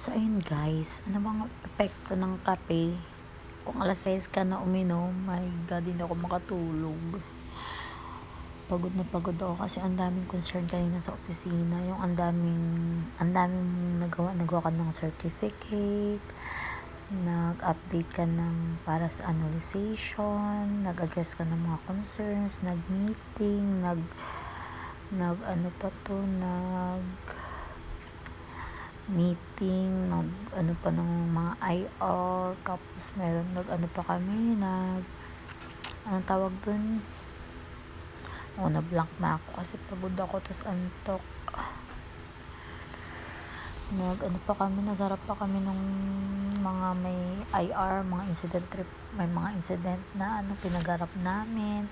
So, ayun guys, ano bang epekto ng kape? Kung alas 6 ka na uminom, my God, hindi ako makatulog. Pagod na pagod ako kasi ang daming concern kanina sa opisina. Yung ang daming, ang daming nagawa, nagawa ka ng certificate, nag-update ka ng para sa annualization, nag-address ka ng mga concerns, nag-meeting, nag, nag, ano pa to, nag, meeting, nag, ano pa ng mga IR, tapos meron, nag, ano pa kami, nag, anong tawag dun? O, na-blank na ako kasi pagod ako, tas antok. Nag, ano pa kami, nagharap pa kami ng mga may IR, mga incident trip, may mga incident na ano, pinagharap namin.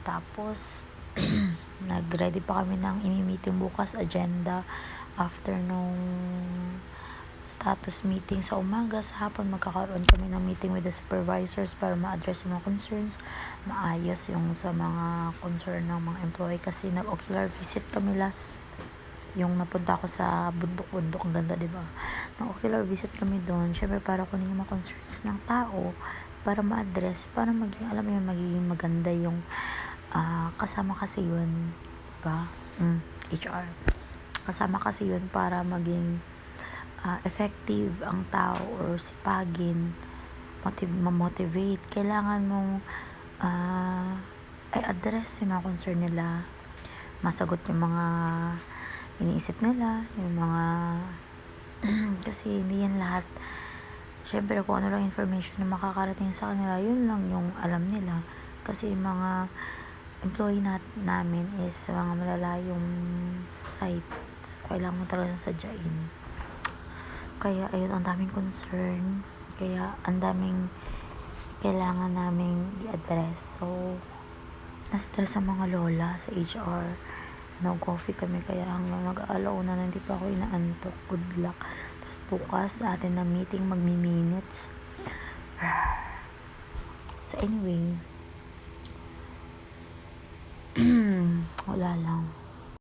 Tapos, nag-ready pa kami ng imi-meeting bukas agenda after nung status meeting sa umaga, sa hapon magkakaroon kami ng meeting with the supervisors para ma-address yung mga concerns, maayos yung sa mga concern ng mga employee kasi nag-ocular visit kami last. Yung napunta ako sa bundok-bundok, ang ganda, di ba? Nag-ocular visit kami doon, syempre para kunin yung mga concerns ng tao, para ma-address, para maging, alam mo magiging maganda yung ah, kasama kasi yun, di ba? Mm, HR. Kasama kasi yun para maging ah, effective ang tao or sipagin, motiv- ma-motivate. Kailangan mong ah, i-address yung mga concern nila, masagot yung mga iniisip nila, yung mga kasi hindi yan lahat syempre kung ano lang information na makakarating sa kanila yun lang yung alam nila kasi mga employee nat namin is mga malalayong site. So, kailangan mo talaga sadyain. Kaya ayun ang daming concern. Kaya ang daming kailangan naming i-address. So na-stress ang mga lola sa HR nag-coffee kami kaya hanggang mag-aalaw na hindi pa ako inaantok. Good luck. Tapos bukas sa atin na meeting magmi-minutes. So anyway wala lang